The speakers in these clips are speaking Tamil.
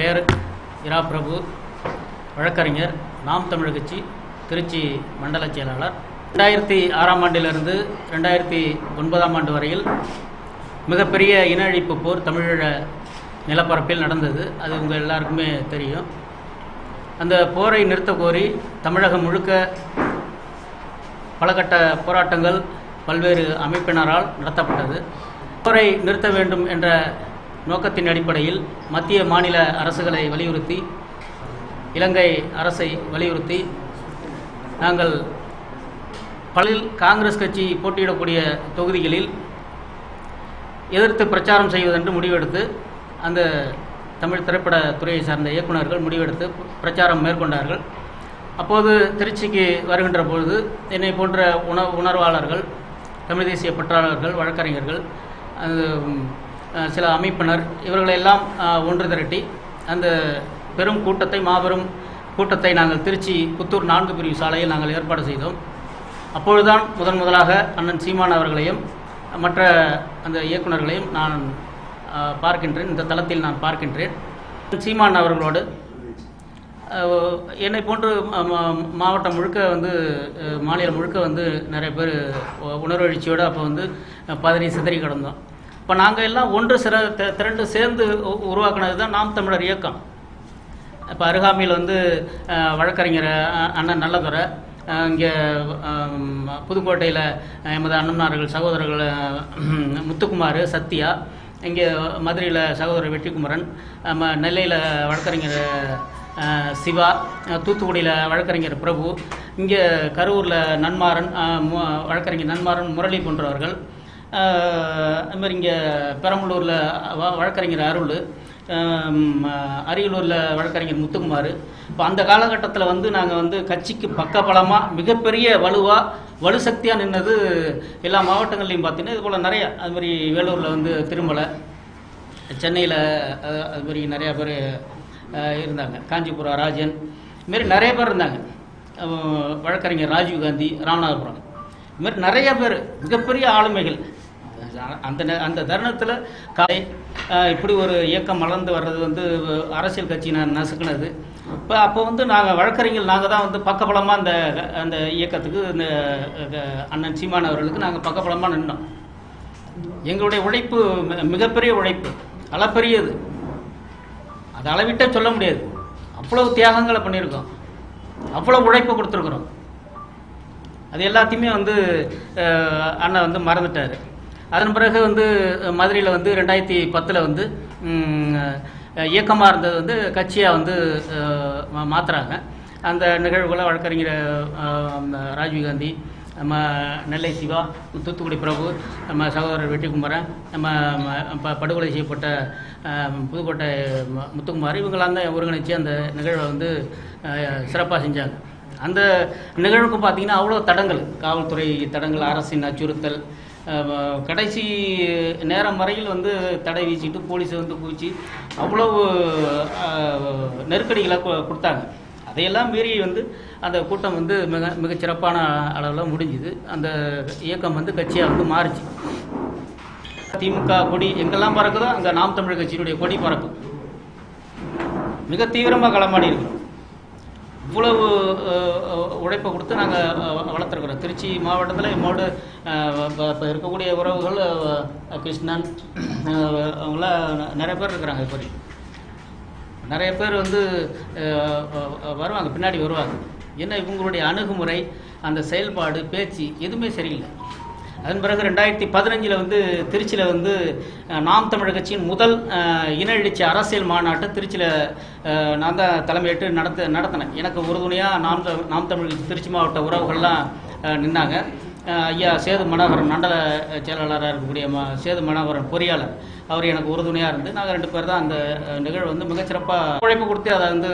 பெயர் இரா பிரபு வழக்கறிஞர் நாம் தமிழ் கட்சி திருச்சி மண்டல செயலாளர். ரெண்டாயிரத்தி ஆறாம் ஆண்டிலிருந்து ரெண்டாயிரத்தி ஒன்பதாம் ஆண்டு வரையில் மிகப்பெரிய இன அழிப்பு போர் தமிழீழ நிலப்பரப்பில் நடந்தது. அது உங்கள் எல்லாருக்குமே தெரியும். அந்த போரை நிறுத்த கோரி தமிழகம் முழுக்க பலகட்ட போராட்டங்கள் பல்வேறு அமைப்பினரால் நடத்தப்பட்டது. போரை நிறுத்த வேண்டும் என்ற நோக்கத்தின் அடிப்படையில் மத்திய மாநில அரசுகளை வலியுறுத்தி இலங்கை அரசை வலியுறுத்தி நாங்கள் பலில் காங்கிரஸ் கட்சி போட்டியிடக்கூடிய தொகுதிகளில் எதிர்த்து பிரச்சாரம் செய்வதென்று முடிவெடுத்து அந்த தமிழ் திரைப்பட துறையை சார்ந்த இயக்குநர்கள் முடிவெடுத்து பிரச்சாரம் மேற்கொண்டார்கள். அப்போது திருச்சிக்கு வருகின்ற பொழுது என்னை போன்ற உண உணர்வாளர்கள் தமிழ் தேசிய பற்றாளர்கள் வழக்கறிஞர்கள் அது, சில அமைப்பினர் இவர்களெல்லாம் ஒன்று திரட்டி அந்த பெரும் கூட்டத்தை மாபெரும் கூட்டத்தை நாங்கள் திருச்சி புத்தூர் நான்கு பிரிவு சாலையில் நாங்கள் ஏற்பாடு செய்தோம். அப்பொழுதுதான் முதன் முதலாக அண்ணன் சீமான் அவர்களையும் மற்ற அந்த இயக்குனர்களையும் நான் பார்க்கின்றேன். இந்த தளத்தில் நான் பார்க்கின்றேன். சீமான் அவர்களோடு என்னை போன்று மாவட்டம் முழுக்க வந்து மாநிலம் முழுக்க வந்து நிறைய பேர் உணர்வெழுச்சியோடு அப்போ வந்து பதறி சிதறி கிடந்தோம். இப்போ நாங்கள் எல்லாம் ஒன்று சிற திரண்டு சேர்ந்து உருவாக்குனது தான் நாம் தமிழர் இயக்கம். இப்போ அருகாமையில் வந்து வழக்கறிஞர் அண்ணன் நல்லதுரை இங்கே புதுக்கோட்டையில் எமது அண்ணன்மார்கள் சகோதரர்கள் முத்துக்குமார் சத்யா இங்கே மதுரையில் சகோதரர் வெற்றிக்குமரன் நம்ம நெல்லையில் வழக்கறிஞர் சிவா தூத்துக்குடியில் வழக்கறிஞர் பிரபு இங்கே கரூரில் நன்மாறன் மு- வழக்கறிஞர் நன்மாறன் முரளி போன்றவர்கள் அது மாதிரி இங்கே பெரம்பலூரில் வழக்கறிஞர் அருள் அரியலூரில் வழக்கறிஞர் முத்துக்குமார். இப்போ அந்த காலகட்டத்தில் வந்து நாங்கள் வந்து கட்சிக்கு பக்கபலமாக மிகப்பெரிய வலுவாக வலுசக்தியாக நின்னது எல்லா மாவட்டங்கள்லையும் பார்த்தீங்கன்னா இது போல் நிறையா. அது மாதிரி வேலூரில் வந்து திருமலை சென்னையில் அது மாதிரி நிறையா பேர் இருந்தாங்க. காஞ்சிபுரம் ராஜன் இதுமாரி நிறைய பேர் இருந்தாங்க. வழக்கறிஞர் வழக்கறிஞர் ராஜீவ்காந்தி ராமநாதபுரம். இதுமாரி நிறைய பேர் மிகப்பெரிய ஆளுமைகள். அந்த அந்த தருணத்தில் காலை இப்படி ஒரு இயக்கம் மலர்ந்து வர்றது வந்து அரசியல் கட்சி நான் நசுக்குனது. இப்போ அப்போ வந்து நாங்கள் வழக்கறிஞர்கள் நாங்கள் தான் வந்து பக்கபலமாக அந்த அந்த இயக்கத்துக்கு இந்த அண்ணன் சீமான் அவர்களுக்கு நாங்கள் பக்கபலமாக நின்றோம் எங்களுடைய உழைப்பு மிகப்பெரிய உழைப்பு. அளப்பெரியது. அது அளவிட்டே சொல்ல முடியாது. அவ்வளவு தியாகங்களை பண்ணியிருக்கோம். அவ்வளோ உழைப்பு கொடுத்துருக்குறோம். அது எல்லாத்தையுமே வந்து அண்ணன் வந்து மறந்துட்டார். அதன் பிறகு வந்து மதுரையில் வந்து ரெண்டாயிரத்தி பத்தில் வந்து இயக்கமாக இருந்தது வந்து கட்சியாக வந்து மாற்றுறாங்க அந்த நிகழ்வுகளை வழக்கறிஞர் ராஜீவ்காந்தி நம்ம நெல்லை சிவா தூத்துக்குடி பிரபு நம்ம சகோதரர் வெற்றிக்குமரன் நம்ம ப- படுகொலை செய்யப்பட்ட புதுக்கோட்டை முத்துக்குமார் இவங்களாம் தான் ஒருங்கிணைச்சு அந்த நிகழ்வை வந்து சிறப்பாக செஞ்சாங்க. அந்த நிகழ்வுக்கு பார்த்தீங்கன்னா அவ்வளோ தடங்கள். காவல்துறை தடங்கள் அரசின் அச்சுறுத்தல் கடைசி நேரம் வரையில் வந்து தடை வீசிட்டு போலீஸ் வந்து குவிச்சு அவ்வளவு நெருக்கடிகளை கொ- கொடுத்தாங்க. அதையெல்லாம் மீறி வந்து அந்த கூட்டம் வந்து மிக மிகச்சிறப்பான அளவில் முடிஞ்சுது. அந்த இயக்கம் வந்து கட்சியாக வந்து மாறுச்சு. திமுக கொடி எங்கெல்லாம் பறக்குதோ அங்கே நாம் தமிழ் கட்சியினுடைய கொடி பறக்கும். மிக தீவிரமாக களமாடி இருக்கிறோம் இவ்வளவு உழைப்பை கொடுத்து நாங்கள் வளர்த்துருக்குறோம். திருச்சி மாவட்டத்தில் எம்மோடு இப்போ இருக்கக்கூடிய உறவுகள் கிருஷ்ணன் அவங்களாம் நிறைய பேர் இருக்கிறாங்க இப்போ நிறைய பேர் வந்து வருவாங்க பின்னாடி வருவாங்க. என்ன இவங்களுடைய அணுகுமுறை அந்த செயல்பாடு பேச்சு எதுவுமே சரியில்லை. அதன் பிறகு ரெண்டாயிரத்தி பதினஞ்சில் வந்து திருச்சியில் வந்து நாம் தமிழர் கட்சியின் முதல் இன எழுச்சி அரசியல் மாநாட்டை திருச்சியில் நான் தான் தலைமையேற்று நடத்த நடத்தினேன். எனக்கு உறுதுணையாக நாம் த- நாம் தமிழ் திருச்சி மாவட்ட உறவுகள்லாம் நின்னாங்க. ஐயா சேது மனோகரன் மண்டல செயலாளராக இருக்கக்கூடிய ம சேது மனோகரன் பொறியாளர். அவர் எனக்கு உறுதுணையாக இருந்து நாங்கள் ரெண்டு பேர் தான் அந்த நிகழ்வு வந்து மிகச்சிறப்பாக உழைப்பு கொடுத்து அதை வந்து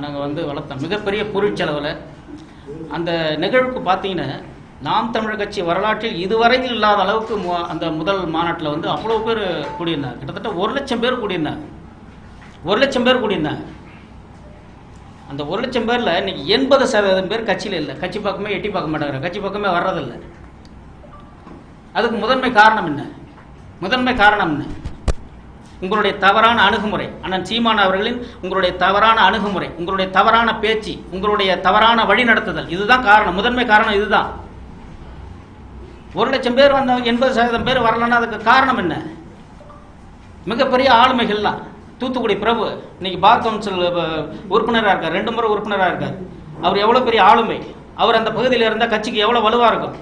நாங்கள் வந்து வளர்த்தோம். மிகப்பெரிய பொருட்செலவில் அந்த நிகழ்வுக்கு பார்த்தீங்கன்னா நாம் தமிழர் கட்சி வரலாற்றில் இதுவரையில் இல்லாத அளவுக்கு மு- அந்த முதல் மாநாட்டில் வந்து அவ்வளோ பேர் கூடியிருந்தாங்க கிட்டத்தட்ட ஒரு லட்சம் பேர் கூடியிருந்தாங்க ஒரு லட்சம் பேர் கூடியிருந்தாங்க அந்த ஒரு லட்சம் பேரில் இன்னைக்கு எண்பது சதவீதம் பேர் கட்சியில் இல்லை. கட்சி பக்கமே எட்டி பார்க்க மாட்டாங்க. கட்சி பக்கமே வர்றதில்லை. அதுக்கு முதன்மை காரணம் என்ன? முதன்மை காரணம் என்ன? உங்களுடைய தவறான அணுகுமுறை. அண்ணன் சீமான் அவர்களின் உங்களுடைய தவறான அணுகுமுறை. உங்களுடைய தவறான பேச்சு. உங்களுடைய தவறான வழிநடத்துதல். இதுதான் காரணம். முதன்மை காரணம் இதுதான். ஒரு லட்சம் பேர் வந்த எண்பது சதவீதம் பேர் வரலன்னா அதுக்கு காரணம் என்ன? மிகப்பெரிய ஆளுமைகள்லாம் தூத்துக்குடி பிரபு இன்னைக்கு பார் கவுன்சில் உறுப்பினராக இருக்கார். ரெண்டு முறை உறுப்பினராக இருக்கார். அவர் எவ்வளோ பெரிய ஆளுமை? அவர் அந்த பகுதியில் இருந்தால் கட்சிக்கு எவ்வளோ வலுவாக இருக்கும்?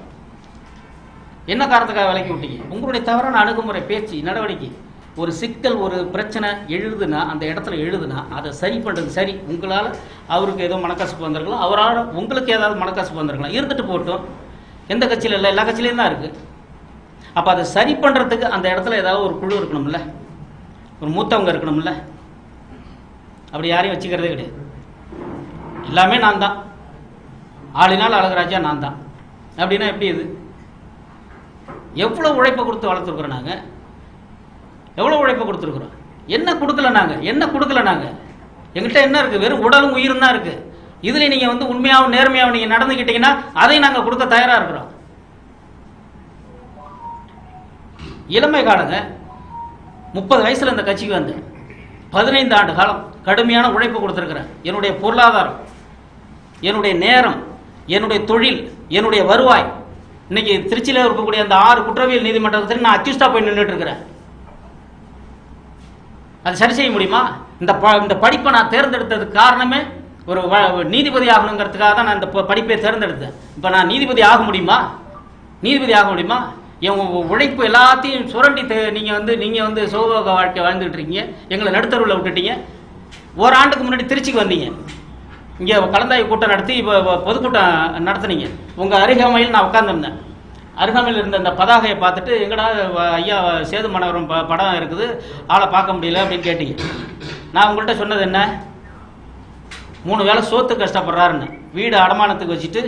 என்ன காரணத்துக்காக விலக்கி விட்டீங்க? உங்களுடைய தவறான அணுகுமுறை பேச்சு நடவடிக்கை. ஒரு சிக்கல் ஒரு பிரச்சனை எழுதுனா அந்த இடத்துல எழுதுனா அதை சரி பண்ணுறது சரி. உங்களால் அவருக்கு ஏதோ மனக்கசப்பு வந்திருக்கலாம். அவரால் உங்களுக்கு ஏதாவது மனக்கசப்பு வந்திருக்கலாம். இருந்துட்டு போட்டோம். எந்த கட்சியில் இல்லை எல்லா கட்சியிலையும் தான் இருக்குது அப்போ அதை சரி பண்ணுறதுக்கு அந்த இடத்துல ஏதாவது ஒரு குழு இருக்கணும்ல. ஒரு மூத்தவங்க இருக்கணும்ல. அப்படி யாரையும் வச்சுக்கிறதே கிடையாது. எல்லாமே நான் தான். ஆளினால் அழகராஜா நான் தான். அப்படின்னா எப்படி இது? எவ்வளோ உழைப்பை கொடுத்து வளர்த்துருக்குறோம் நாங்கள் எவ்வளோ உழைப்பை கொடுத்துருக்குறோம்? என்ன கொடுக்கல நாங்கள் என்ன கொடுக்கல நாங்கள் எங்கிட்ட என்ன இருக்குது வெறும் உடலும் உயிரும் தான் இருக்குது இதில் நீங்கள் வந்து உண்மையாகவும் நேர்மையாகவும் நீங்கள் நடந்துக்கிட்டீங்கன்னா அதையும் நாங்கள் கொடுக்க தயாராக இருக்கிறோம். இளமை காலங்க முப்பது வயசில் இந்த கட்சிக்கு வந்தேன் பதினைந்து ஆண்டு காலம் கடுமையான உழைப்பு கொடுத்துருக்குறேன் என்னுடைய பொருளாதாரம் என்னுடைய நேரம் என்னுடைய தொழில் என்னுடைய வருவாய். இன்னைக்கு திருச்சியில் இருக்கக்கூடிய அந்த ஆறு குற்றவியல் நீதிமன்றத்தில் நான் அக்யூஸ்டா போய் நின்றுட்டு இருக்கிறேன். அது சரி செய்ய முடியுமா? இந்த ப இந்த படிப்பை நான் தேர்ந்தெடுத்ததுக்கு காரணமே ஒரு வ- நீதிபதி ஆகணுங்கிறதுக்காக தான் நான் இந்த படிப்பை தேர்ந்தெடுத்தேன். இப்போ நான் நீதிபதி ஆக முடியுமா? நீதிபதி ஆக முடியுமா? என் உழைப்பு எல்லாத்தையும் சுரண்டி நீங்கள் வந்து நீங்கள் வந்து சோபோக வாழ்க்கை வாழ்ந்துகிட்டு இருக்கீங்க எங்களை நடுத்தருவில் விட்டுட்டீங்க. ஓராண்டுக்கு முன்னாடி திருச்சிக்கு வந்தீங்க. இங்கே கலந்தாய்வு கூட்டம் நடத்தி இப்போ பொதுக்கூட்டம் நடத்துனீங்க. உங்கள் அருகாமையில் நான் உட்காந்துருந்தேன் அருகாமையில் இருந்த அந்த பதாகையை பார்த்துட்டு எங்கடா ஐயா சேது மனோரம் ப படம் இருக்குது. ஆளை பார்க்க முடியல அப்படின்னு கேட்டீங்க. நான் உங்கள்கிட்ட சொன்னது என்ன? மூணு வேளை சோத்து கஷ்டப்படுறாருன்னு. வீடு அடமானத்துக்கு வச்சுட்டு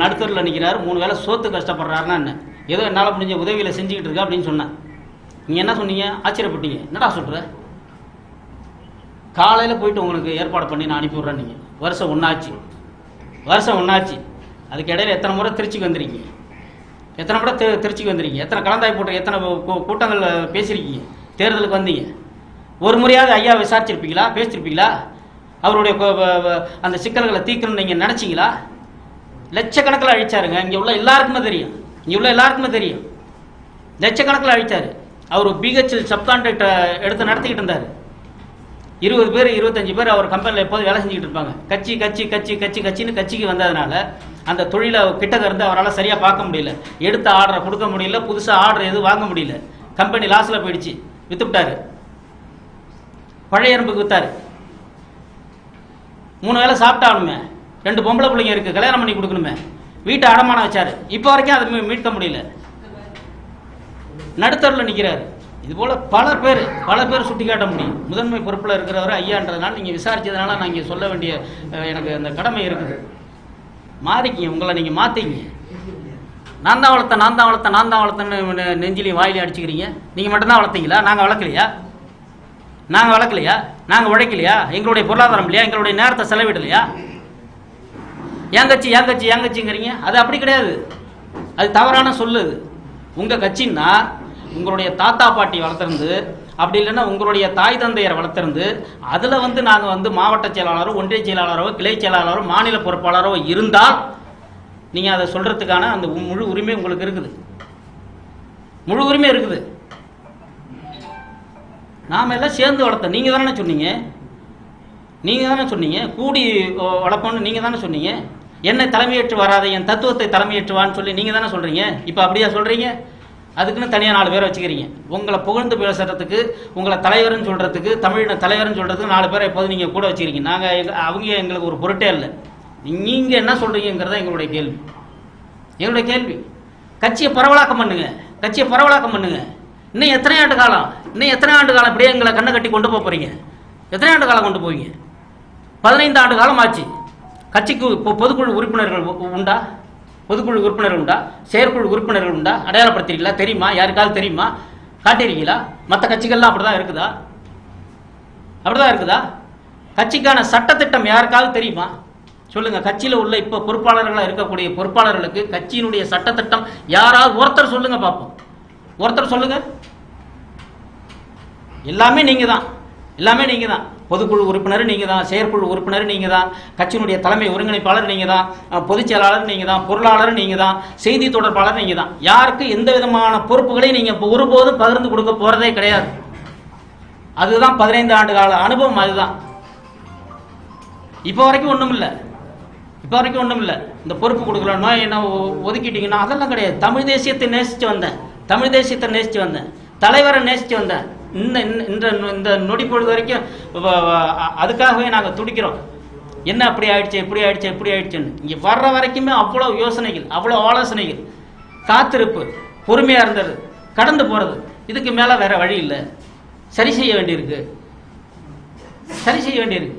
நடுத்தரில் நிற்கிறாரு மூணு வேளை சோத்து கஷ்டப்படுறாருன்னா என்ன ஏதோ என்னால் முடிஞ்ச உதவியில் செஞ்சுக்கிட்டு இருக்கா அப்படின்னு சொன்னேன் நீங்கள் என்ன சொன்னீங்க? ஆச்சரியப்பட்டீங்க. என்னடா சொல்கிற காலையில் போயிட்டு உங்களுக்கு ஏற்பாடு பண்ணி நான் அனுப்பி விட்றேன் நீங்கள் வருஷம் ஒன்றாச்சு வருஷம் ஒன்றாச்சு அதுக்கு இடையில எத்தனை முறை திருச்சிக்கு வந்துருக்கீங்க? எத்தனை முறை திரு திருச்சிக்கு வந்துருக்கீங்க? எத்தனை கலந்தாய் போட்டு எத்தனை கூ- கூட்டங்கள் பேசியிருக்கீங்க? தேர்தலுக்கு வந்தீங்க. ஒரு முறையாவது ஐயா விசாரிச்சிருப்பீங்களா? பேசியிருப்பீங்களா? அவருடைய அந்த சிக்கல்களை தீர்க்கணும்னு நீங்கள் நினச்சிங்களா? லட்சக்கணக்கில் அழிச்சாருங்க. இங்கே உள்ள எல்லாருக்குமே தெரியும். இங்கே உள்ள எல்லாருக்குமே தெரியும். லட்சக்கணக்கில் அழிச்சாரு. அவர் பிஹெச்எல் சப்கான்ட்ராக்டை எடுத்து நடத்திக்கிட்டு இருந்தார். இருபது பேர் இருபத்தஞ்சு பேர் அவர் கம்பெனியில் எப்போதும் வேலை செஞ்சுக்கிட்டு இருப்பாங்க. கட்சி கட்சி கட்சி கட்சி கட்சின்னு கட்சிக்கு வந்ததுனால அந்த தொழிலை கிட்டக்க இருந்து அவரால் சரியாக பார்க்க முடியல. எடுத்த ஆர்டரை கொடுக்க முடியல புதுசாக ஆர்டர் எதுவும் வாங்க முடியல. கம்பெனி லாஸில் போயிடுச்சு. விற்றுவிட்டார் பழைய எறும்புக்கு விற்றாரு மூணு வேளை சாப்பிட்டாகணுமே ரெண்டு பொம்பளை பிள்ளைங்க இருக்குது கல்யாணம் பண்ணி கொடுக்கணுமே. வீட்டை அடமானம் வச்சாரு. இப்போ வரைக்கும் அதை மீட்க முடியல. நடுத்தரில் நிற்கிறாரு இது போல பல பேர் பல பேர் சுட்டி காட்ட முடியும். முதன்மை பொறுப்பில் இருக்கிறவர் ஐயான்றதுனால நீங்கள் விசாரிச்சதுனால நான் இங்கே சொல்ல வேண்டிய எனக்கு அந்த கடமை இருக்குது. மாறிக்கிங்க உங்களை நீங்கள் மாற்றிங்க நான் தான் வளர்த்தேன் நான் தான் வளர்த்தேன் நான் தான் வளர்த்தேன்னு நெஞ்சிலையும் வாயிலையும் அடிச்சுக்கிறீங்க. நீங்கள் மட்டும்தான் வளர்த்தீங்களா? நாங்கள் வளர்க்கலையா? நாங்கள் வளர்க்கலையா? நாங்கள் உழைக்கலையா? எங்களுடைய பொருளாதாரம் இல்லையா? எங்களுடைய நேரத்தை செலவிடலையா? ஏன் கட்சி ஏன் கட்சி ஏன் கட்சிங்கிறீங்க? அது அப்படி கிடையாது. அது தவறான சொல்லு உங்கள் கட்சின்னா உங்களுடைய தாத்தா பாட்டி வளர்த்துருந்து அப்படி இல்லைன்னா உங்களுடைய தாய் தந்தையரை வளர்த்துருந்து அதில் வந்து நாங்கள் வந்து மாவட்ட செயலாளரோ ஒன்றிய செயலாளரோ கிளை செயலாளரோ மாநில பொறுப்பாளரோ இருந்தால் நீங்கள் அதை சொல்கிறதுக்கான அந்த முழு உரிமை உங்களுக்கு இருக்குது. முழு உரிமை இருக்குது. நாம் எல்லாம் சேர்ந்து வளர்த்தோம். நீங்கள் தானே சொன்னீங்க? நீங்கள் தானே சொன்னீங்க? கூடி வளர்ப்போம்னு நீங்கள் தானே சொன்னீங்க? என்னை தலைமையேற்று வராத என் தத்துவத்தை தலைமையேற்றுவான்னு சொல்லி நீங்கள் தானே சொல்கிறீங்க இப்போ அப்படியா சொல்கிறீங்க அதுக்குன்னு தனியாக நாலு பேரை வச்சுக்கிறீங்க. உங்களை புகழ்ந்து பேசுறதுக்கு உங்களை தலைவர்னு சொல்கிறதுக்கு தமிழ் தலைவர்னு சொல்கிறதுக்கு நாலு பேரை எப்போதும் நீங்கள் கூட வச்சுக்கிறீங்க. நாங்கள் அவங்க எங்களுக்கு ஒரு பொருட்டே இல்லை. நீங்கள் என்ன சொல்கிறீங்கிறத எங்களுடைய கேள்வி. எங்களுடைய கேள்வி. கட்சியை பரவலாக்கம் பண்ணுங்க. கட்சியை பரவலாக்கம் பண்ணுங்க. இன்னும் எத்தனை ஆண்டு காலம்? இன்னும் எத்தனை ஆண்டு காலம் இப்படியே எங்களை கண்ணை கட்டி கொண்டு போக போறீங்க? எத்தனை ஆண்டு காலம் கொண்டு போவீங்க? பதினைந்து ஆண்டு காலம் ஆச்சு. கட்சிக்கு இப்போ பொதுக்குழு உறுப்பினர்கள் உண்டா? பொதுக்குழு உறுப்பினர்கள் உண்டா? செயற்குழு உறுப்பினர்கள் உண்டா? அடையாளப்படுத்திருக்கீங்களா? தெரியுமா? யாருக்காவது தெரியுமா? காட்டியிருக்கீங்களா? மற்ற கட்சிகள்லாம் அப்படிதான் இருக்குதா? அப்படிதான் இருக்குதா? கட்சிக்கான சட்டத்திட்டம் யாருக்காவது தெரியுமா? சொல்லுங்க. கட்சியில் உள்ள இப்போ பொறுப்பாளர்களாக இருக்கக்கூடிய பொறுப்பாளர்களுக்கு கட்சியினுடைய சட்டத்திட்டம் யாராவது ஒருத்தர் சொல்லுங்க பார்ப்போம் ஒருத்தர் சொல்லுங்க. எல்லாமே நீங்கள் தான் எல்லாமே நீங்கள் தான் பொதுக்குழு உறுப்பினர் நீங்கள் தான் செயற்குழு உறுப்பினர் நீங்கள் தான் கட்சியினுடைய தலைமை ஒருங்கிணைப்பாளர் நீங்கள் தான் பொதுச் செயலாளர் நீங்கள் தான் பொருளாளர் நீங்கள் தான் செய்தி தொடர்பாளர் நீங்கள் தான் யாருக்கு எந்த விதமான பொறுப்புகளையும் நீங்கள் இப்போ ஒருபோதும் பகிர்ந்து கொடுக்க போகிறதே கிடையாது. அதுதான் பதினைந்து ஆண்டு கால அனுபவம். அதுதான். இப்போ வரைக்கும் ஒன்றும் இல்லை. இப்போ வரைக்கும் ஒன்றும் இல்லை. இந்த பொறுப்பு கொடுக்கலன்னா என்ன ஒ- ஒதுக்கிட்டீங்கன்னா அதெல்லாம் கிடையாது. தமிழ் தேசியத்தை நேசித்து வந்தேன். தமிழ் தேசியத்தை நேசித்து வந்தேன். தலைவரை நேசித்து வந்தேன். இந்த இந்த- இந்த இந்த நொடி பொழுது வரைக்கும் அதுக்காகவே நாங்கள் துடிக்கிறோம். என்ன அப்படி ஆயிடுச்சு இப்படி ஆயிடுச்சு இப்படி ஆயிடுச்சுன்னு. இங்கே வர்ற வரைக்குமே அவ்வளோ யோசனைகள் அவ்வளோ ஆலோசனைகள். காத்திருப்பு பொறுமையாக இருந்தது கடந்து போகிறது இதுக்கு மேலே வேற வழி இல்லை. சரி செய்ய வேண்டியிருக்கு. சரி செய்ய வேண்டியிருக்கு.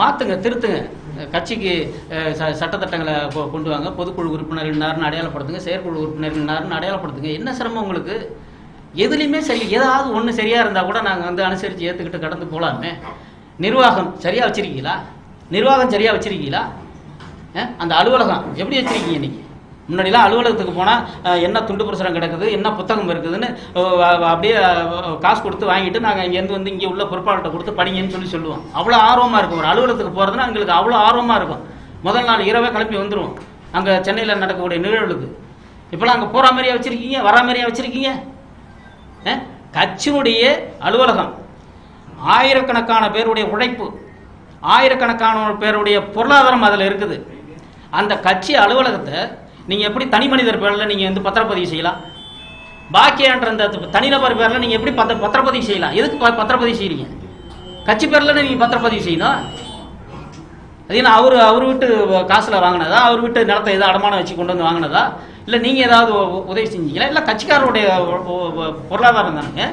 மாற்றுங்க திருத்துங்க. கட்சிக்கு ச- சட்டத்திட்டங்களை கொ- கொண்டு வாங்க. பொதுக்குழு உறுப்பினர்கள்னாருன்னு அடையாளப்படுத்துங்க. செயற்குழு உறுப்பினர்கள்னாருன்னு அடையாளப்படுத்துங்க. என்ன சிரமம் உங்களுக்கு? எதுலேயுமே சரி ஏதாவது ஒன்று சரியாக இருந்தால் கூட நாங்கள் வந்து அனுசரித்து ஏற்றுக்கிட்டு கடந்து போகலாமே நிர்வாகம் சரியாக வச்சுருக்கீங்களா? நிர்வாகம் சரியாக வச்சுருக்கீங்களா? அந்த அலுவலகம் எப்படி வச்சுருக்கீங்க இன்னைக்கு? முன்னாடிலாம் அலுவலகத்துக்கு போனால் என்ன துண்டு பிரசுரம் கிடக்குது என்ன புத்தகம் இருக்குதுன்னு அப்படியே காசு கொடுத்து வாங்கிட்டு நாங்கள் இங்கேருந்து வந்து இங்கே உள்ள பொறுப்பாளர்கிட்ட கொடுத்து படிங்கன்னு சொல்லி சொல்லுவோம். அவ்வளோ ஆர்வமாக இருக்கும். ஒரு அலுவலகத்துக்கு போகிறதுனா எங்களுக்கு அவ்வளோ ஆர்வமாக இருக்கும். முதல் நாள் இரவே கிளம்பி வந்துடுவோம் அங்கே சென்னையில் நடக்கக்கூடிய நிகழ்வுகளுக்கு. இப்போலாம் அங்கே போகிற மாதிரியா வச்சுருக்கீங்க? வரா மாதிரியா வச்சுருக்கீங்க? கட்சியினுடைய அலுவலகம் ஆயிரக்கணக்கான பேருடைய உழைப்பு ஆயிரக்கணக்கான பேருடைய பொருளாதாரம் அதில் இருக்குது. அந்த கட்சி அலுவலகத்தை நீங்கள் எப்படி தனி மனிதர் பேரில் நீங்கள் வந்து பத்திரப்பதிவு செய்யலாம்? பாக்கியான்ற அந்த தனிநபர் பேரில் நீங்கள் எப்படி பத்த பத்திரப்பதிவு செய்யலாம்? எதுக்கு பத்திரப்பதிவு செய்கிறீங்க கட்சி பேரில் நீங்கள் பத்திரப்பதிவு செய்யணும்? அது என்ன அவர் அவர் வீட்டு காசில் வாங்கினதா? அவர் வீட்டு நிலத்தை எதாவது அடமானம் வச்சு கொண்டு வந்து வாங்கினதா? இல்லை நீங்கள் ஏதாவது உதவி செஞ்சீங்களா? இல்லை கட்சிக்காரருடைய பொருளாதாரம் தானுங்க?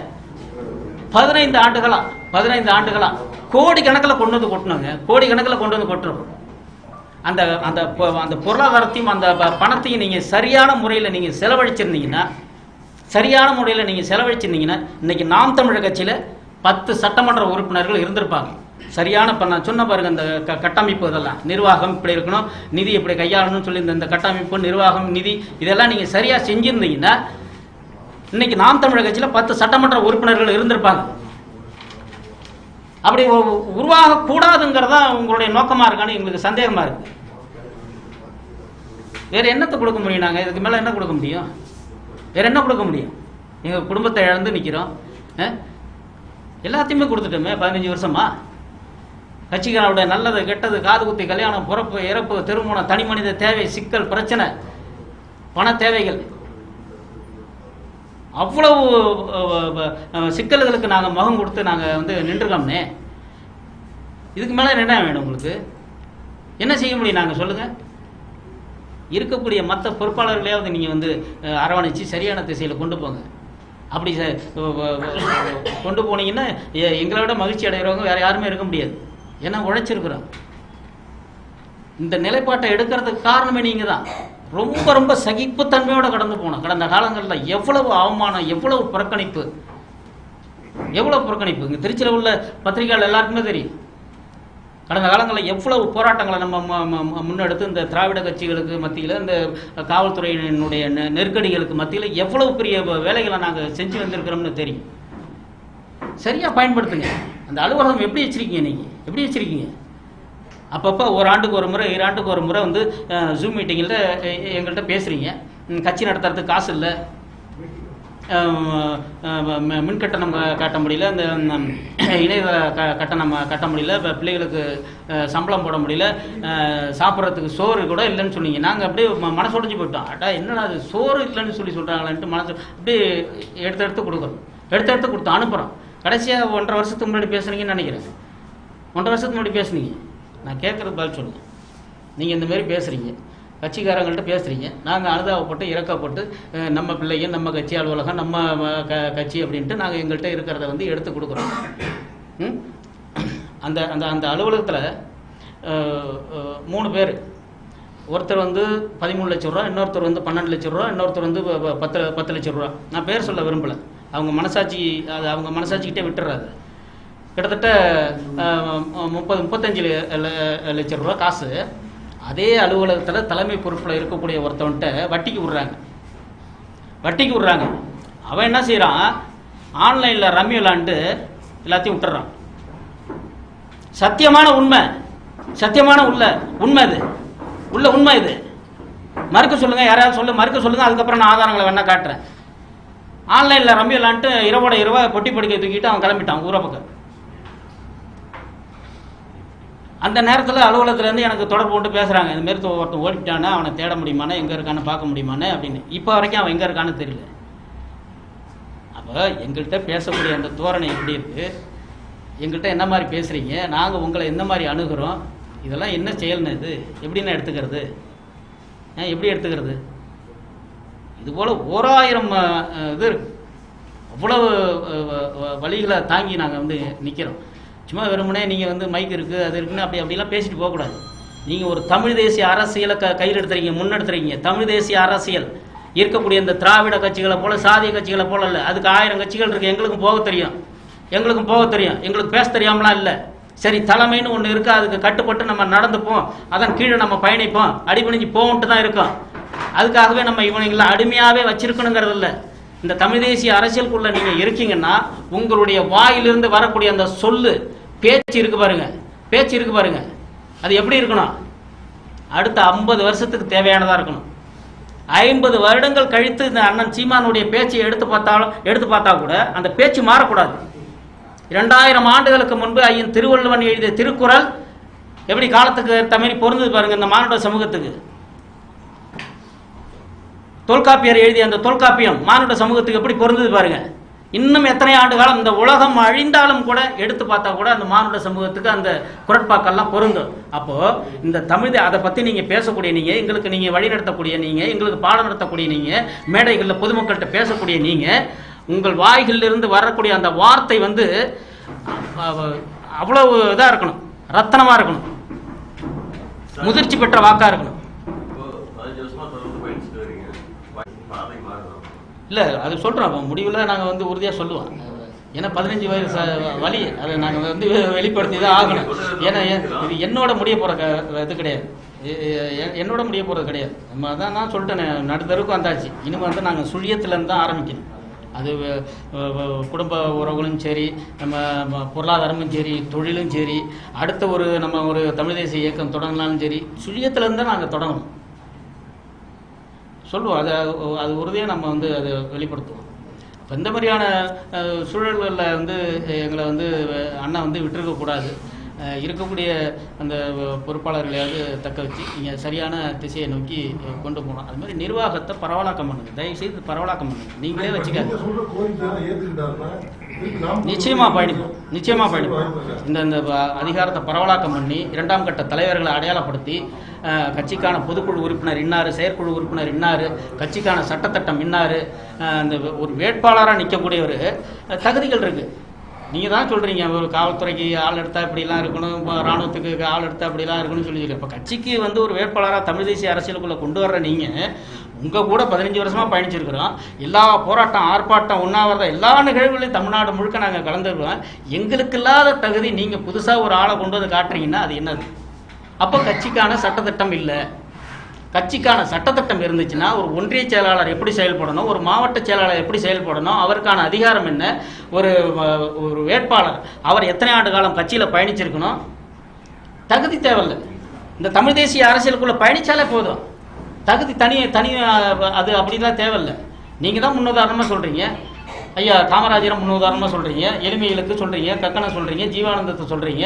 பதினைந்து ஆண்டுகளா? பதினைந்து ஆண்டுகளா? கோடி கணக்கில் கொண்டு வந்து கொட்டினோங்க. கோடி கணக்கில் கொண்டு வந்து கொட்டுறோம் அந்த அந்த பொ- அந்த பொருளாதாரத்தையும் அந்த ப- பணத்தையும் நீங்கள் சரியான முறையில் நீங்கள் செலவழிச்சிருந்தீங்கன்னா சரியான முறையில் நீங்கள் செலவழிச்சிருந்தீங்கன்னா இன்றைக்கி நாம் தமிழர் கட்சியில் பத்து சட்டமன்ற உறுப்பினர்கள் இருந்திருப்பாங்க. சரியான இப்போ நான் சொன்ன பாருங்க அந்த க கட்டமைப்பு இதெல்லாம். நிர்வாகம் இப்படி இருக்கணும் நிதி இப்படி கையாளணும்னு சொல்லி இந்த கட்டமைப்பு நிர்வாகம் நிதி இதெல்லாம் நீங்கள் சரியாக செஞ்சுருந்தீங்கன்னா இன்னைக்கு நாம் தமிழர் கட்சியில் பத்து சட்டமன்ற உறுப்பினர்கள் இருந்திருப்பாங்க. அப்படி உ- உருவாகக்கூடாதுங்கிறதா உங்களுடைய நோக்கமாக இருக்கான்னு எங்களுக்கு சந்தேகமாக இருக்கு. வேற என்னத்தை கொடுக்க முடியும் நாங்கள் இதுக்கு மேலே என்ன கொடுக்க முடியும்? வேற என்ன கொடுக்க முடியும்? எங்கள் குடும்பத்தை இழந்து நிற்கிறோம் எல்லாத்தையுமே கொடுத்துட்டோமே பதினஞ்சு வருஷமா? கட்சிகளோட நல்லது கெட்டது காது குத்தி கல்யாணம் பிறப்பு இறப்பு திருமணம் தனி மனித தேவை சிக்கல் பிரச்சனை பண தேவைகள். அவ்வளவு சிக்கல்களுக்கு நாங்கள் முகம் கொடுத்து நாங்கள் வந்து நின்றுக்கோம்னே. இதுக்கு மேலே என்ன வேணும் உங்களுக்கு? என்ன செய்ய முடியும் நாங்கள் சொல்லுங்கள் இருக்கக்கூடிய மற்ற பொறுப்பாளர்களையாவது நீங்கள் வந்து அரவணைச்சு சரியான திசையில் கொண்டு போங்க. அப்படி கொண்டு போனீங்கன்னா எங்களை விட மகிழ்ச்சி அடைகிறவங்க வேறு யாருமே இருக்க முடியாது. ஏன்னா உழைச்சிருக்கிறோம். இந்த நிலைப்பாட்டை எடுக்கிறதுக்கு காரணமே நீங்கள் தான் ரொம்ப ரொம்ப சகிப்புத்தன்மையோடு கடந்து போனோம். கடந்த காலங்களில் எவ்வளவு அவமானம் எவ்வளவு புறக்கணிப்பு? எவ்வளவு புறக்கணிப்பு? இங்கே திருச்சியில் உள்ள பத்திரிகைகள் எல்லாருக்குமே தெரியும். கடந்த காலங்களில் எவ்வளவு போராட்டங்களை நம்ம ம- ம- முன்னெடுத்து இந்த திராவிட கட்சிகளுக்கு மத்தியில் இந்த காவல்துறையினுடைய நெ- நெருக்கடிகளுக்கு மத்தியில் எவ்வளவு பெரிய வேலைகளை நாங்கள் செஞ்சு வந்திருக்கிறோம்னு தெரியும். சரியாக பயன்படுத்துங்க. அந்த அலுவலகம் எப்படி வச்சிருக்கீங்க நீங்கள் எப்படி வச்சிருக்கீங்க? அப்பப்போ ஒரு ஆண்டுக்கு ஒரு முறை ஈராண்டுக்கு ஒரு முறை வந்து ஜூம் மீட்டிங்கில் எங்கள்கிட்ட பேசுகிறீங்க கட்சி நடத்துறதுக்கு காசு இல்லை. மின்கட்டணம் ம- மின் கட்டணம் கட்ட முடியல. இந்த இணைய க கட்டணம் கட்ட முடியல. இப்போ பிள்ளைகளுக்கு சம்பளம் போட முடியல. சாப்பிட்றதுக்கு சோறு கூட இல்லைன்னு சொன்னீங்க. நாங்கள் அப்படியே ம- மனசு போயிட்டோம். அட்டா என்னடா அது சோறு இல்லைன்னு சொல்லி சொல்கிறாங்களேன்ட்டு மனசு அப்படியே எடுத்து எடுத்து கொடுக்குறோம். எடுத்து எடுத்து கொடுத்தோம் அனுப்புகிறோம் கடைசியாக ஒன்றரை வருஷத்துக்கு முன்னாடி பேசுனீங்கன்னு நினைக்கிறேன். ஒன்றரை வருஷத்துக்கு முன்னாடி பேசுனீங்க. நான் கேட்குறது பதில் சொல்லுங்கள் நீங்கள் இந்தமாரி பேசுகிறீங்க கட்சிக்காரங்கள்ட்ட பேசுகிறீங்க நாங்கள் அனுதாபப்பட்டு இறக்கப்பட்டு நம்ம பிள்ளைங்க நம்ம கட்சி அலுவலகம் நம்ம க கட்சி அப்படின்ட்டு நாங்கள் எங்கள்கிட்ட இருக்கிறத வந்து எடுத்து கொடுக்குறோம். அந்த அந்த அந்த அலுவலகத்தில் மூணு பேர். ஒருத்தர் வந்து பதிமூணு லட்ச ரூபா இன்னொருத்தர் வந்து பன்னெண்டு லட்ச ரூபா இன்னொருத்தர் வந்து பத்து பத்து லட்ச ரூபா. நான் பேர் சொல்ல விரும்பலை. அவங்க மனசாட்சி அது அவங்க மனசாட்சிக்கிட்டே விட்டுறாது. கிட்டத்தட்ட முப்பது முப்பத்தஞ்சு ல- ரூபா காசு. அதே அலுவலகத்தில் தலைமை பொறுப்பில் இருக்கக்கூடிய ஒருத்தவன்ட்ட வட்டிக்கு விடுறாங்க. வட்டிக்கு விடுறாங்க. அவன் என்ன செய்கிறான் ஆன்லைனில் ரம்மி விளாண்டு எல்லாத்தையும் விட்டுறான். சத்தியமான உண்மை. சத்தியமான உள்ள உண்மை இது உள்ள உண்மை இது. மறுக்க சொல்லுங்க யாராவது சொல்லு மறுக்க சொல்லுங்க அதுக்கப்புறம் நான் ஆதாரங்களை வேணா காட்டுறேன். ஆன்லைனில் ரம்மி விளாண்டு இரவோட இரவா பொட்டி படிக்க தூக்கிட்டு அவன் கிளம்பிட்டான் ஊரை பக்கம். அந்த நேரத்தில் அலுவலகத்துலேருந்து எனக்கு தொடர்பு கொண்டு பேசுகிறாங்க இந்த மாரி ஒருத்தன் ஓடிட்டானே அவனை தேட முடியுமானே எங்கே இருக்கான்னு பார்க்க முடியுமானே அப்படின்னு. இப்போ வரைக்கும் அவன் எங்கே இருக்கான்னு தெரியல. அப்போ எங்கள்கிட்ட பேசக்கூடிய அந்த தோரணை எப்படி இருக்குது எங்கள்கிட்ட என்ன மாதிரி பேசுகிறீங்க நாங்கள் உங்களை எந்த மாதிரி அணுகிறோம்? இதெல்லாம் என்ன செயல்னு இது? எப்படின்னு எடுத்துக்கிறது? எப்படி எடுத்துக்கிறது? இதுபோல் ஓராயிரம் இது இருக்கு. அவ்வளவு வழிகளை தாங்கி நாங்கள் வந்து நிற்கிறோம் சும்மா வெறுமனே நீங்கள் வந்து மைக் இருக்குது அது இருக்குன்னு அப்படி அப்படிலாம் பேசிட்டு போகக்கூடாது. நீங்கள் ஒரு தமிழ் தேசிய அரசியலை க கையில் எடுத்துறீங்க முன்னெடுத்துறீங்க. தமிழ் தேசிய அரசியல். இருக்கக்கூடிய இந்த திராவிட கட்சிகளை போல சாதிய கட்சிகளை போல இல்லை அதுக்கு ஆயிரம் கட்சிகள் இருக்குது எங்களுக்கும் போக தெரியும். எங்களுக்கும் போக தெரியும். எங்களுக்கு பேச தெரியாமலாம் இல்லை. சரி தலைமைன்னு ஒன்று இருக்குது அதுக்கு கட்டுப்பட்டு நம்ம நடந்துப்போம். அதன் கீழே நம்ம பயணிப்போம். அடிபணிஞ்சு போகன்ட்டு தான் இருக்கோம். அதுக்காகவே நம்ம இவனுங்களை அடிமையாகவே வச்சிருக்கணுங்கிறது இல்லை. இந்த தமிழ் தேசிய அரசியலுக்குள்ள நீங்க இருக்கீங்கன்னா உங்களுடைய வாயிலிருந்து வரக்கூடிய அந்த சொல்லு பேச்சு இருக்கு பாருங்க. பேச்சு இருக்கு பாருங்க. அது எப்படி இருக்கணும்? அடுத்த ஐம்பது வருஷத்துக்கு தேவையானதா இருக்கணும். ஐம்பது வருடங்கள் கழித்து இந்த அண்ணன் சீமானுடைய பேச்சை எடுத்து பார்த்தாலும் எடுத்து பார்த்தா கூட அந்த பேச்சு மாறக்கூடாது. இரண்டாயிரம் ஆண்டுகளுக்கு முன்பு ஐயன் திருவள்ளுவன் எழுதிய திருக்குறள் எப்படி காலத்துக்கு ஏற்ற மாதிரி பொருந்தது பாருங்க இந்த மானுட சமூகத்துக்கு. தொல்காப்பியர் எழுதிய அந்த தொல்காப்பியம் மானுட சமூகத்துக்கு எப்படி பொருந்தது பாருங்க. இன்னும் எத்தனை ஆண்டு காலம் இந்த உலகம் அழிந்தாலும் கூட எடுத்து பார்த்தா கூட அந்த மானுட சமூகத்துக்கு அந்த குரட்பாக்கள்லாம் பொருந்தும். அப்போ இந்த தமிழ் அதை பத்தி நீங்க பேசக்கூடிய நீங்க எங்களுக்கு நீங்க வழி நடத்தக்கூடிய நீங்க எங்களுக்கு பாடம் நடத்தக்கூடிய நீங்க மேடைகளில் பொதுமக்கள்கிட்ட பேசக்கூடிய நீங்க உங்கள் வாய்களிலிருந்து வரக்கூடிய அந்த வார்த்தை வந்து அவ்வளவு இதாக இருக்கணும். ரத்தனமாக இருக்கணும். முதிர்ச்சி பெற்ற வாக்காக இருக்கணும் இப்போ பதினஞ்சு வருஷமா தொடர்ந்து பயணிச்சுட்டு வரீங்க பாதை மாறணும் இல்லை அது சொல்கிறோம் அப்போ முடிவில் நாங்கள் வந்து உறுதியாக சொல்லுவோம். ஏன்னா பதினஞ்சு வயசு வழி அதை நாங்கள் வந்து வெளிப்படுத்தி தான் ஆகணும். ஏன்னா இது என்னோட முடிய போகிற க இது கிடையாது. என்னோட முடிய போகிறது கிடையாது. நம்ம அதான் நான் சொல்லிட்டேனே நடுத்தருக்கும் வந்தாச்சு. இனிமேல் வந்து நாங்கள் சுழியத்துலேருந்து தான் ஆரம்பிக்கணும். அது குடும்ப உறவுகளும் சரி நம்ம பொருளாதாரமும் சரி தொழிலும் சரி அடுத்த ஒரு நம்ம ஒரு தமிழ் தேசிய இயக்கம் தொடங்கினாலும் சரி சுழியத்துலேருந்து தான் நாங்கள் தொடங்கணும். சொல்லுவோம். அதை அது உறுதியாக நம்ம வந்து அதை வெளிப்படுத்துவோம். இப்போ இந்த மாதிரியான சூழல்களில் வந்து எங்களை வந்து அண்ணா வந்து விட்டுருக்கக்கூடாது இருக்கக்கூடிய அந்த பொறுப்பாளர்களையாவது தக்க வச்சு நீங்கள் சரியான திசையை நோக்கி கொண்டு போகணும். அது மாதிரி நிர்வாகத்தை பரவலாக்கம் பண்ணுங்க. தயவுசெய்து பரவலாக்கம் பண்ணுங்க. நீங்களே வச்சுக்காது நீங்க சொல்ற கோரிக்கையை ஏத்துக்கிட்டாருன்னா, திருப்பி நாம நிச்சயமா பயணிப்போம் நிச்சயமா பயணிப்போம் இந்த இந்த அதிகாரத்தை பரவலாக்கம் பண்ணி இரண்டாம் கட்ட தலைவர்களை அடையாளப்படுத்தி கட்சிக்கான பொதுக்குழு உறுப்பினர் இன்னாரு செயற்குழு உறுப்பினர் இன்னாரு கட்சிக்கான சட்டத்திட்டம் இன்னாரு அந்த ஒரு வேட்பாளராக நிற்கக்கூடிய ஒரு தகுதிகள் இருக்கு. நீங்கள் தான் சொல்கிறீங்க ஒரு காவல்துறைக்கு ஆள் எடுத்தால் இப்படிலாம் இருக்கணும் இப்போ ராணுவத்துக்கு ஆள் எடுத்தால் இப்படிலாம் இருக்கணும்னு சொல்லி இப்போ கட்சிக்கு வந்து ஒரு வேட்பாளராக தமிழ் தேசிய அரசியலுக்குள்ளே கொண்டு வர்ற நீங்கள் உங்கள் கூட பதினஞ்சு வருஷமாக பயணிச்சிருக்கிறோம். எல்லா போராட்டம் ஆர்ப்பாட்டம் உண்ணாவிரதம் எல்லா நிகழ்வுகளையும் தமிழ்நாடு முழுக்க நாங்கள் கலந்துருக்கோம் எங்களுக்கு இல்லாத தகுதி நீங்கள் புதுசாக ஒரு ஆளை கொண்டு வந்து காட்டுறீங்கன்னா அது என்னது? அப்போ கட்சிக்கான சட்டத்திட்டம் இல்லை. கட்சிக்கான சட்டத்திட்டம் இருந்துச்சுன்னா ஒரு ஒன்றிய செயலாளர் எப்படி செயல்படணும் ஒரு மாவட்ட செயலாளர் எப்படி செயல்படணும் அவருக்கான அதிகாரம் என்ன ஒரு ஒரு வேட்பாளர் அவர் எத்தனை ஆண்டு காலம் கட்சியில் பயணிச்சிருக்கணும்? தகுதி தேவையில்லை. இந்த தமிழ் தேசிய அரசியலுக்குள்ள பயணிச்சாலே போதும். தகுதி தனி தனி அது அப்படிலாம் தேவையில்லை. நீங்கள் தான் முன்னுதாரணமாக சொல்கிறீங்க ஐயா காமராஜரை முன்னுதாரணமாக சொல்கிறீங்க எளிமைகளுக்கு சொல்கிறீங்க கக்கனை சொல்கிறீங்க ஜீவானந்தத்தை சொல்கிறீங்க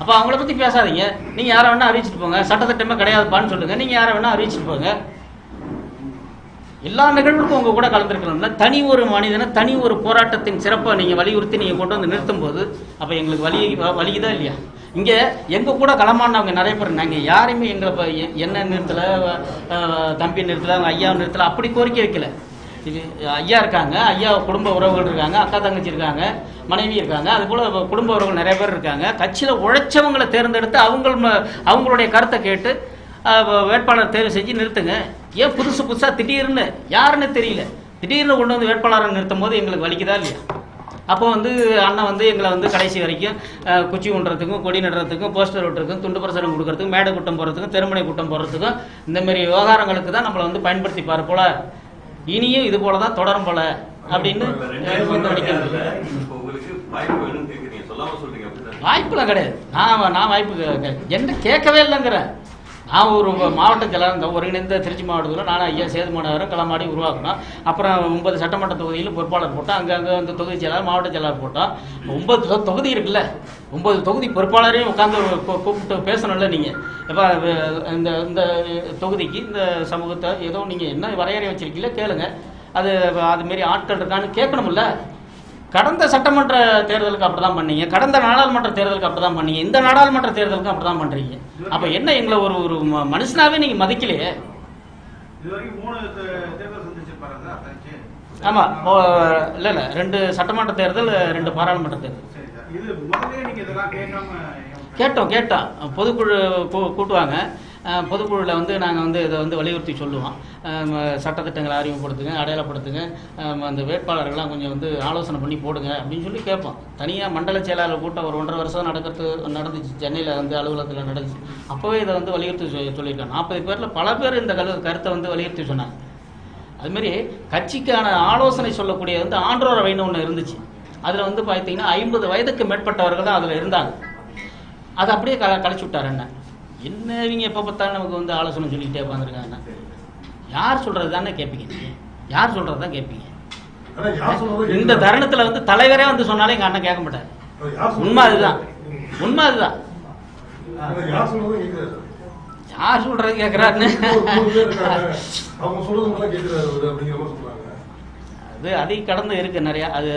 அப்போ அவங்கள பற்றி பேசாதீங்க. நீங்கள் யாரை வேணால் அறிவிச்சிட்டு போங்க. சட்டத்திட்டமே கிடையாதுப்பான்னு சொல்லுங்கள் நீங்கள் யாரை வேணால் அறிவிச்சிட்டு போங்க. எல்லா நிகழ்வுக்கும் உங்க கூட கலந்துருக்கணும்ல. தனி ஒரு மனிதனை தனி ஒரு போராட்டத்தின் சிறப்பை நீங்கள் வலியுறுத்தி நீங்கள் கொண்டு வந்து நிறுத்தும் போது அப்போ எங்களுக்கு வலி வலிக்குதா இல்லையா? இங்கே எங்கள் கூட களமானவங்க நிறைய பேர் நாங்கள் யாரையுமே எங்களை என்ன நிறுத்தலை தம்பி நிறுத்தலை ஐயா நிறுத்தலை அப்படி கோரிக்கை வைக்கல. ஐயா இருக்காங்க. ஐயா குடும்ப உறவுகள் இருக்காங்க. அக்கா தங்கச்சி இருக்காங்க. மனைவி இருக்காங்க. அதுபோல் குடும்ப உறவுகள் நிறைய பேர் இருக்காங்க. கட்சியில் உழைச்சவங்களை தேர்ந்தெடுத்து அவங்க அவங்களுடைய கருத்தை கேட்டு வேட்பாளர் தேர்வு செஞ்சு நிறுத்துங்க. ஏன் புதுசு புதுசாக திடீர்னு யாருன்னு தெரியல. திடீர்னு கொண்டு வந்து வேட்பாளரை நிறுத்தும் போது எங்களுக்கு வலிக்குதா இல்லையா? அப்போ வந்து அண்ணன் வந்து எங்களை வந்து கடைசி வரைக்கும் குச்சி ஊன்றதுக்கும் கொடி நடுறதுக்கும் போஸ்டர் ஒட்டுறதுக்கும் துண்டு பிரசரம் கொடுக்கறதுக்கும் மேடை கூட்டம் போகிறதுக்கும் தெருமுனை கூட்டம் போகிறதுக்கும் இந்தமாரி விவகாரங்களுக்கு தான் நம்மளை வந்து பயன்படுத்திப்பார் போல இனியும் இது போல தான் தொடரும் போல அப்படின்னு வாய்ப்புலாம் கிடையாது. நான் நான் வாய்ப்பு என்ன கேட்கவே இல்லைங்கிறேன் நான் ஒரு மாவட்ட செயலாளர் ஒருங்கிணைந்த திருச்சி மாவட்டத்தில் நான் ஐயா சேது மாநகரம் களமாடி உருவாக்கணும் அப்புறம் ஒன்பது சட்டமன்ற தொகுதியில் பொறுப்பாளர் போட்டோம் அங்கங்கே அந்த வந்து தொகுதி செயலாளர் மாவட்ட செயலாளர் போட்டோம் ஒன்பது தொகுதி இருக்குல்ல ஒன்பது தொகுதி பொறுப்பாளரையும் உட்காந்து கூப்பிட்டு பேசணும்ல நீங்கள் இப்போ இந்த இந்த தொகுதிக்கு இந்த சமூகத்தை ஏதோ நீங்கள் என்ன வரையறை வச்சிருக்கீங்களோ கேளுங்க. அது அதுமாரி ஆட்கள் இருக்கான்னு கேட்கணும்ல. கடந்த சட்டமன்ற தேர்தலுக்கு அப்படிதான் பண்ணீங்க. கடந்த நாடாளுமன்ற தேர்தலுக்கு அப்படிதான் பண்ணீங்க. இந்த நாடாளுமன்ற தேர்தலுக்கு அப்படிதான் பண்றீங்க. அப்ப என்ன எங்களை ஒரு ஒரு மனுஷனாவே நீங்க மதிக்கலையே? இது வரைக்கும் மூணு தே- தேர்தல் சந்திச்சிருப்பாரு சார் தனிச்சு ஆமா. ஓ, இல்ல இல்ல. ரெண்டு சட்டமன்ற தேர்தல் ரெண்டு பாராளுமன்ற தேர்தல். கேட்டோம் கேட்டோம். பொதுக்குழு கூட்டுவாங்க. பொதுக்குழுவில் வந்து நாங்கள் வந்து இதை வந்து வலியுறுத்தி சொல்லுவோம். சட்டத்திட்டங்களை அறிமுகப்படுத்துங்க அடையாளப்படுத்துங்க. அந்த வேட்பாளர்கள்லாம் கொஞ்சம் வந்து ஆலோசனை பண்ணி போடுங்க அப்படின்னு சொல்லி கேட்போம். தனியாக மண்டல செயலாளர் கூட்டம் ஒரு ஒன்றரை வருஷம் நடக்கிறது நடந்துச்சு. சென்னையில் வந்து அலுவலகத்தில் நடந்துச்சு. அப்போவே இதை வந்து வலியுறுத்தி சொல்லியிருக்காங்க. நாற்பது பேரில் பல பேர் இந்த கரு கருத்தை வந்து வலியுறுத்தி சொன்னாங்க. அதுமாரி கட்சிக்கான ஆலோசனை சொல்லக்கூடிய வந்து ஆண்டோர வைன்னு ஒன்று இருந்துச்சு. அதில் வந்து பார்த்தீங்கன்னா ஐம்பது வயதுக்கு மேற்பட்டவர்கள் தான் அதில் இருந்தாங்க. அதை அப்படியே க கழிச்சு விட்டார் என்ன என்ன இவங்க எப்போ பார்த்தாலும் நமக்கு வந்து ஆலோசனை சொல்லிக்கிட்டே உட்காந்துருக்காங்க யார் சொல்கிறது தானே கேட்பீங்க? யார் சொல்கிறது தான் கேட்பீங்க? இந்த. தருணத்தில் வந்து தலைவரே வந்து சொன்னாலே எங்கள் அண்ணன் கேட்க மாட்டார். உண்மை அதுதான். உண்மை அதுதான். யார் கேட்குறாருன்னு? சொல்றது மட்டும் கேட்கிறாரு அவரு அப்படிங்கிற மாதிரி சொல்றாங்க. அது அதை கடந்து இருக்கு நிறையா. அது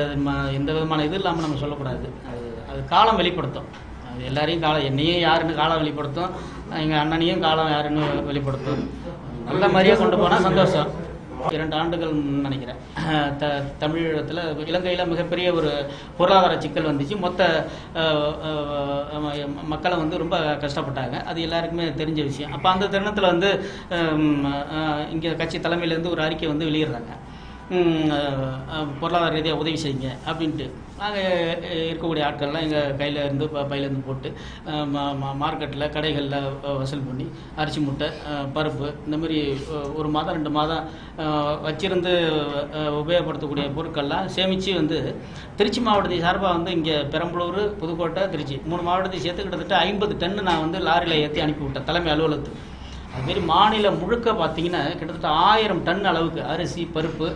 எந்த விதமான இது இல்லாமல் நம்ம சொல்லக்கூடாது. அது அது காலம் வெளிப்படுத்தும். அது எல்லாரையும் காலம் என்னையும் யாருன்னு காலம் வெளிப்படுத்தும் எங்கள் அண்ணனையும் காலம் யாருன்னு வெளிப்படுத்தும். நல்ல மாதிரியே கொண்டு போனால் சந்தோஷம். இரண்டு ஆண்டுகள் நினைக்கிறேன். த தமிழகத்தில் இலங்கையில் மிகப்பெரிய ஒரு பொருளாதார சிக்கல் வந்துச்சு. மொத்த மக்களை வந்து ரொம்ப கஷ்டப்பட்டாங்க. அது எல்லாருக்குமே தெரிஞ்ச விஷயம். அப்போ அந்த தருணத்தில் வந்து இங்கே கட்சி தலைமையிலேருந்து ஒரு அறிக்கை வந்து வெளியிடுறாங்க. பொருளாதார ரீதியாக உதவி செய்யுங்க அப்படின்ட்டு. நாங்கள் இருக்கக்கூடிய ஆட்கள்லாம் எங்கள் கையில் இருந்து பையிலேருந்து போட்டு மார்க்கெட்டில் கடைகளில் வசூல் பண்ணி அரிசி முட்டை பருப்பு இந்த மாதிரி ஒரு மாதம் ரெண்டு மாதம் வச்சிருந்து உபயோகப்படுத்தக்கூடிய பொருட்கள்லாம் சேமித்து வந்து திருச்சி மாவட்டத்தை சார்பாக வந்து இங்கே பெரம்பலூர் புதுக்கோட்டை திருச்சி மூணு மாவட்டத்தை சேர்த்து கிட்டத்தட்ட ஐம்பது டன்னு நான் வந்து லாரியில் ஏற்றி அனுப்பிவிட்டேன் தலைமை அலுவலகத்துக்கு. அதுமாரி மாநிலம் முழுக்க பார்த்தீங்கன்னா கிட்டத்தட்ட ஆயிரம் டன் அளவுக்கு அரிசி பருப்பு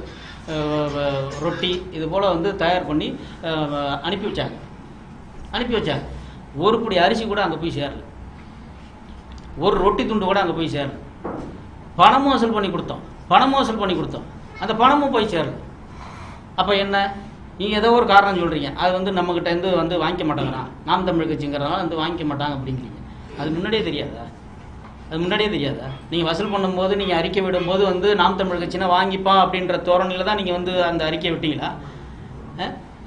ரொட்டி இது போல் வந்து தயார் பண்ணி அனுப்பி வச்சாங்க. அனுப்பி வச்சாங்க. ஒரு படி அரிசி கூட அங்கே போய் சேரல. ஒரு ரொட்டி துண்டு கூட அங்கே போய் சேரல. பணமும் வசூல் பண்ணி கொடுத்தோம். பணமும் வசூல் பண்ணி கொடுத்தோம். அந்த பணமும் போய் சேரல. அப்போ என்ன? நீங்கள் ஏதோ ஒரு காரணம் சொல்கிறீங்க அது வந்து நம்மக்கிட்ட இருந்து வந்து வாங்கிக்க மாட்டாங்கண்ணா நாம் தமிழ் கட்சிங்கிறதுனால வந்து வாங்கிக்க மாட்டாங்க அப்படிங்கிறீங்க. அது முன்னாடியே தெரியாதா? அது முன்னாடியே தெரியாதா? நீங்கள் வசூல் பண்ணும்போது நீங்கள் அறிக்கை விடும்போது வந்து நாம் தமிழ் கட்சினா வாங்கிப்பா அப்படின்ற தோரணையில் தான் நீங்கள் வந்து அந்த அறிக்கை விட்டீங்களா?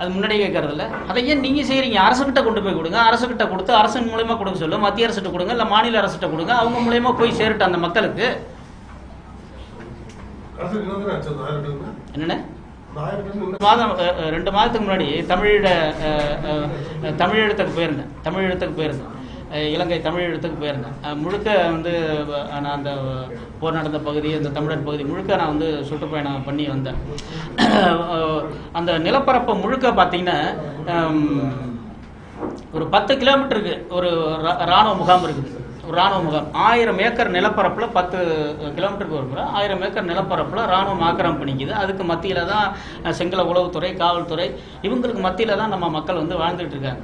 அது முன்னாடியே கேட்கறதில்ல. அதை ஏன் நீங்கள் செய்கிறீங்க அரசுக்கிட்ட கொண்டு போய் கொடுங்க. அரசுக்கிட்ட கொடுத்து அரசின் மூலயமா கொடுக்க சொல்ல. மத்திய அரசுகிட்ட கொடுங்க இல்லை மாநில அரசுகிட்ட கொடுங்க. அவங்க மூலயமா போய் சேரட்டும் அந்த மக்களுக்கு. என்னென்ன? மாதம் ரெண்டு மாதத்துக்கு முன்னாடி தமிழீழ தமிழ் எழுத்துக்கு போயிருந்தேன். தமிழ் எழுத்துக்கு போயிருந்தேன். இலங்கை தமிழ் இடத்துக்கு போயிருந்தேன் முழுக்க வந்து நான் அந்த போர் நடந்த பகுதி அந்த தமிழர் பகுதி முழுக்க நான் வந்து சுற்றுப்பயணம் பண்ணி வந்தேன். அந்த நிலப்பரப்பை முழுக்க பார்த்தீங்கன்னா ஒரு பத்து கிலோமீட்டருக்கு ஒரு ரா- ராணுவ முகாம் இருக்குது. ஒரு ராணுவ முகாம். ஆயிரம் ஏக்கர் நிலப்பரப்பில் பத்து கிலோமீட்டருக்கு ஒரு முறை. ஆயிரம் ஏக்கர் நிலப்பரப்பில் ராணுவம் ஆக்கிரமிப்பு பண்ணிக்குது. அதுக்கு மத்தியில் தான் செங்கல சிங்கள உளவுத்துறை காவல்துறை இவங்களுக்கு மத்தியில் தான் நம்ம மக்கள் வந்து வாழ்ந்துட்டு இருக்காங்க.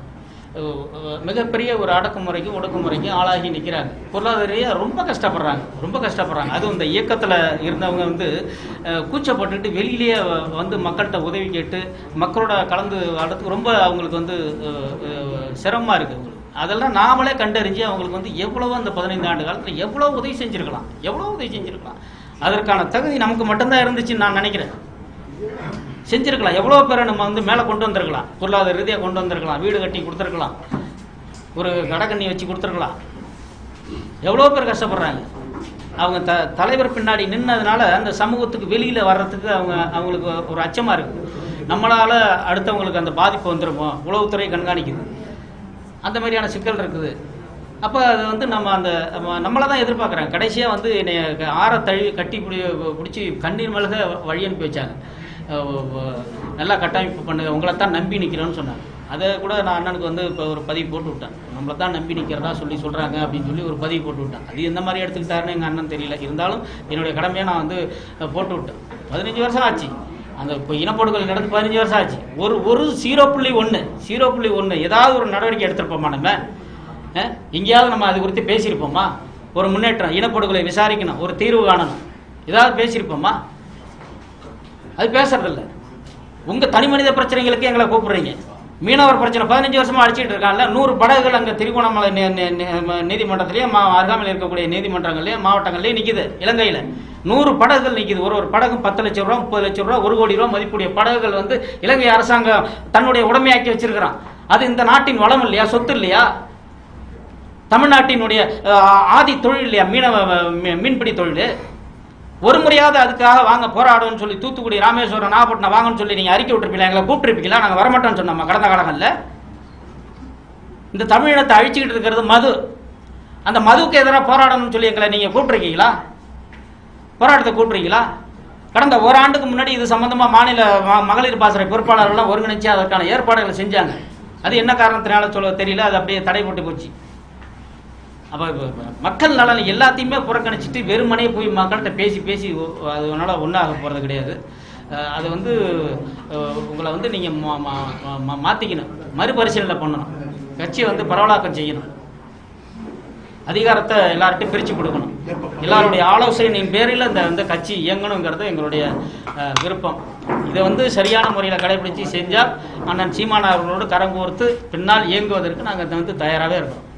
மிகப்பெரிய ஒரு அடக்குமுறைக்கும் ஒடுக்குமுறைக்கும் ஆளாகி நிற்கிறாங்க பொருளாதார ரொம்ப கஷ்டப்படுறாங்க. ரொம்ப கஷ்டப்படுறாங்க. அதுவும் இந்த இயக்கத்தில் இருந்தவங்க வந்து கூச்சப்பட்டுட்டு வெளியிலேயே வந்து மக்கள்கிட்ட உதவி கேட்டு மக்களோட கலந்து வாழ்றதுக்கு ரொம்ப அவங்களுக்கு வந்து சிரமமாக இருக்குது அதெல்லாம் நாமளே கண்டறிஞ்சு அவங்களுக்கு வந்து எவ்வளவோ அந்த பதினைந்து ஆண்டு காலத்தில் எவ்வளோ உதவி செஞ்சுருக்கலாம். எவ்வளோ உதவி செஞ்சுருக்கலாம். அதற்கான தகுதி நமக்கு மட்டும்தான் இருந்துச்சுன்னு நான் நினைக்கிறேன். செஞ்சிருக்கலாம். எவ்வளோ பேரை நம்ம வந்து மேலே கொண்டு வந்திருக்கலாம்? பொருளாதார ரீதியாக கொண்டு வந்திருக்கலாம். வீடு கட்டி கொடுத்துருக்கலாம். ஒரு கடக்கண்ணி வச்சு கொடுத்துருக்கலாம். எவ்வளோ பேர் கஷ்டப்படுறாங்க? அவங்க த தலைவர் பின்னாடி நின்னதுனால அந்த சமூகத்துக்கு வெளியில் வர்றதுக்கு அவங்க அவங்களுக்கு ஒரு அச்சமாக இருக்குது நம்மளால் அடுத்தவங்களுக்கு அந்த பாதிப்பு வந்துருமோ உளவுத்துறை கண்காணிக்குது. அந்த மாதிரியான சிக்கல் இருக்குது. அப்போ அது வந்து நம்ம அந்த நம்மளை தான் எதிர்பார்க்குறாங்க. கடைசியாக வந்து என்னை க- ஆற தழுவி கட்டி பிடி பிடிச்சி கண்ணீர் மலக வழி அனுப்பி வச்சாங்க. நல்லா கட்டமைப்பு பண்ணுங்க. உங்களை தான் நம்பி நிற்கிறோன்னு சொன்னாங்க. அதை கூட நான் அண்ணனுக்கு வந்து இப்போ ஒரு பதிவு போட்டு விட்டேன். நம்மளை தான் நம்பி நிற்கிறதா சொல்லி சொல்கிறாங்க அப்படின்னு சொல்லி ஒரு பதிவு போட்டு விட்டேன். அது எந்த மாதிரி எடுத்துக்கிட்டாருன்னு எங்கள் அண்ணன் தெரியல. இருந்தாலும் என்னுடைய கடமையை நான் வந்து போட்டு விட்டேன். பதினஞ்சு வருஷம் ஆச்சு. அந்த இப்போ இனப்படுகொலை நடந்து பதினஞ்சு வருஷம் ஆச்சு. ஒரு ஒரு ஜீரோ புள்ளி ஒன்று ஜீரோ புள்ளி ஒன்று ஏதாவது ஒரு நடவடிக்கை எடுத்திருப்போமா நம்ம? எங்கேயாவது நம்ம அது குறித்து பேசியிருப்போமா? ஒரு முன்னேற்றம் இனப்படுகொலை விசாரிக்கணும் ஒரு தீர்வு காணணும். ஏதாவது பேசியிருப்போமா? அது பேசுறதில்ல. உங்க தனி மனித பிரச்சனைகளுக்கு எங்களை கூப்பிடுறீங்க. மீனவர் பிரச்சனை பதினஞ்சு வருஷமா அடிச்சுட்டு இருக்காங்கல்ல நூறு படகுகள் அங்க திருகோணமலை நீதிமன்றத்திலேயே மா அருகாமையில் இருக்கக்கூடிய நீதிமன்றங்கள்லேயே மாவட்டங்கள்லேயே நிக்குது இலங்கையில. நூறு படகுகள் நிக்குது ஒரு ஒரு படகு பத்து லட்சம் ரூபா முப்பது லட்சம் ரூபா ஒரு கோடி ரூபா மதிப்புடைய படகுகள் வந்து இலங்கை அரசாங்கம் தன்னுடைய உடமையாக்கி வச்சிருக்கிறான். அது இந்த நாட்டின் வளம் இல்லையா சொத்து இல்லையா? தமிழ்நாட்டினுடைய ஆதி தொழில் இல்லையா மீனவ மீன்பிடி தொழில்? ஒரு முறையாவது அதுக்காக வாங்க போராடுவோம்னு சொல்லி தூத்துக்குடி ராமேஸ்வரம் நாகப்பட்டினம் வாங்கன்னு சொல்லி நீங்க அறிக்கை விட்டுருப்பீங்களா? எங்களை கூப்பிட்டுருப்பீங்களா? நாங்கள் வரமாட்டோம்னு சொன்னோம்? கடந்த காலங்களில்? இந்த தமிழினத்தை அழிச்சுக்கிட்டு இருக்கிறது மது. அந்த மதுவுக்கு எதிராக போராடணும்னு சொல்லி எங்களை நீங்க கூப்பிட்டுருக்கீங்களா? போராட்டத்தை கூப்பிட்டுருக்கீங்களா? கடந்த ஓராண்டுக்கு முன்னாடி இது சம்பந்தமாக மாநில ம- மகளிர் பாசறை பொறுப்பாளர்கள்லாம் ஒருங்கிணைச்சு அதற்கான ஏற்பாடுகளை செஞ்சாங்க. அது என்ன காரணத்தினால சொல்ல தெரியல. அது அப்படியே தடை போட்டு போச்சு. அப்போ மக்கள் நலன் எல்லாத்தையுமே புறக்கணிச்சிட்டு வெறுமனே போய் மக்கள்கிட்ட பேசி பேசி அதனால ஒன்றாக போகிறது கிடையாது. அது வந்து உங்களை வந்து நீங்கள் மா மா- மா- மாற்றிக்கணும் மறுபரிசீலனை பண்ணணும். கட்சியை வந்து பரவலாக்கம் செய்யணும். அதிகாரத்தை எல்லார்ட்டையும் பிரித்து கொடுக்கணும். எல்லாருடைய ஆலோசனையின் பேரில் இந்த வந்து கட்சி இயங்கணுங்கிறது எங்களுடைய விருப்பம். இதை வந்து சரியான முறையில் கடைபிடித்து செஞ்சால் அண்ணன் சீமானவர்களோடு கரங்கோர்த்து கரம் கோர்த்து பின்னால் இயங்குவதற்கு நாங்கள் வந்து தயாராகவே இருக்கோம்.